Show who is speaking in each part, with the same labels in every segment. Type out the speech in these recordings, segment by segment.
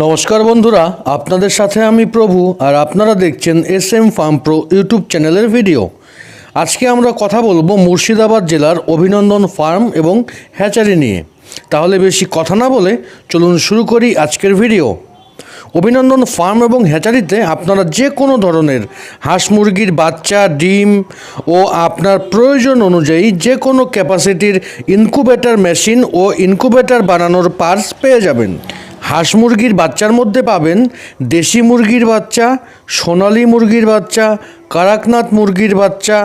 Speaker 1: নমস্কার বন্ধুরা, আপনাদের সাথে আমি প্রভু আর আপনারা দেখছেন S M farm pro YouTube চ্যানেলের ভিডিও। আজকে আমরা কথা বলব মুর্শিদাবাদ জেলার অভিনন্দন ফার্ম এবং হ্যাচারি নিয়ে। তাহলে বেশি কথা না বলে চলুন শুরু করি আজকের ভিডিও। অভিনন্দন ফার্ম এবং হ্যাচারিতে আপনারা যে কোনো ধরনের হাঁস মুরগির বাচ্চা, ডিম ও আপনার প্রয়োজন অনুযায়ী যে কোনো ক্যাপাসিটির ইনকুবেটার মেশিন ও ইনকুবেটার বানানোর পার্স পেয়ে যাবেন। হাঁস মুরগির বাচ্চার মধ্যে পাবেন দেশি মুরগির বাচ্চা সোনালি মুরগির বাচ্চা কারাকনাথ মুরগির বাচ্চা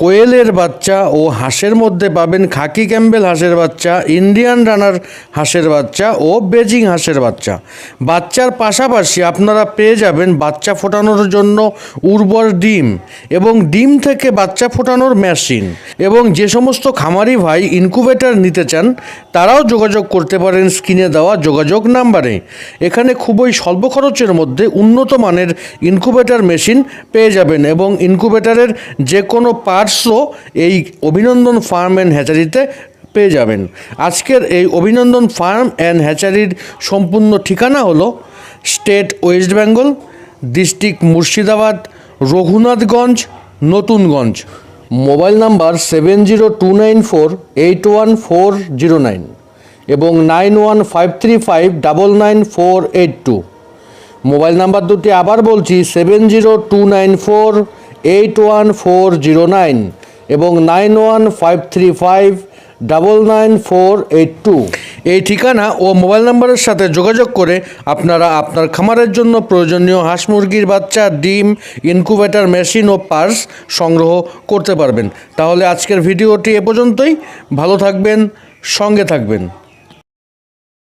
Speaker 1: কোয়েলের বাচ্চা ও হাঁসের মধ্যে পাবেন খাকি ক্যাম্বেল হাঁসের বাচ্চা, ইন্ডিয়ান রানার হাঁসের বাচ্চা ও বেজিং হাঁসের বাচ্চা। বাচ্চার পাশাপাশি আপনারা পেয়ে যাবেন বাচ্চা ফোটানোর জন্য উর্বর ডিম এবং ডিম থেকে বাচ্চা ফোটানোর মেশিন এবং যে সমস্ত খামারি ভাই ইনকুবেটর নিতে চান, তারাও যোগাযোগ করতে পারেন স্ক্রিনে দেওয়া যোগাযোগ নাম্বারে। এখানে খুবই স্বল্প খরচের মধ্যে উন্নত মানের ইনকুবেটর মেশিন পেয়ে যাবেন এবং ইনকুবেটরের যে কোনো পার্টসও এই অভিনন্দন ফার্ম অ্যান্ড হ্যাচারিতে পেয়ে যাবেন। আজকের এই অভিনন্দন ফার্ম অ্যান্ড হ্যাচারির সম্পূর্ণ ঠিকানা হলো state West Bengal, district Murshidabad, Raghunathganj, Natunganj. Mobile number seven zero two nine four eight one four zero nine এবং nine one five three five double nine four eight two. Mobile number দুটি আবার বলছি, seven zero two nine four eight one four zero nine এবং nine one five three five double nine four eight two এই ঠিকানা ও mobile নম্বরের সাথে যোগাযোগ করে আপনারা আপনার খামারের জন্য প্রয়োজনীয় হাঁস মুরগির বাচ্চা, ডিম ইনকুবেটর মেশিন ও পার্স সংগ্রহ করতে পারবেন। তাহলে আজকের ভিডিওটি এ পর্যন্তই। ভালো থাকবেন, সঙ্গে থাকবেন।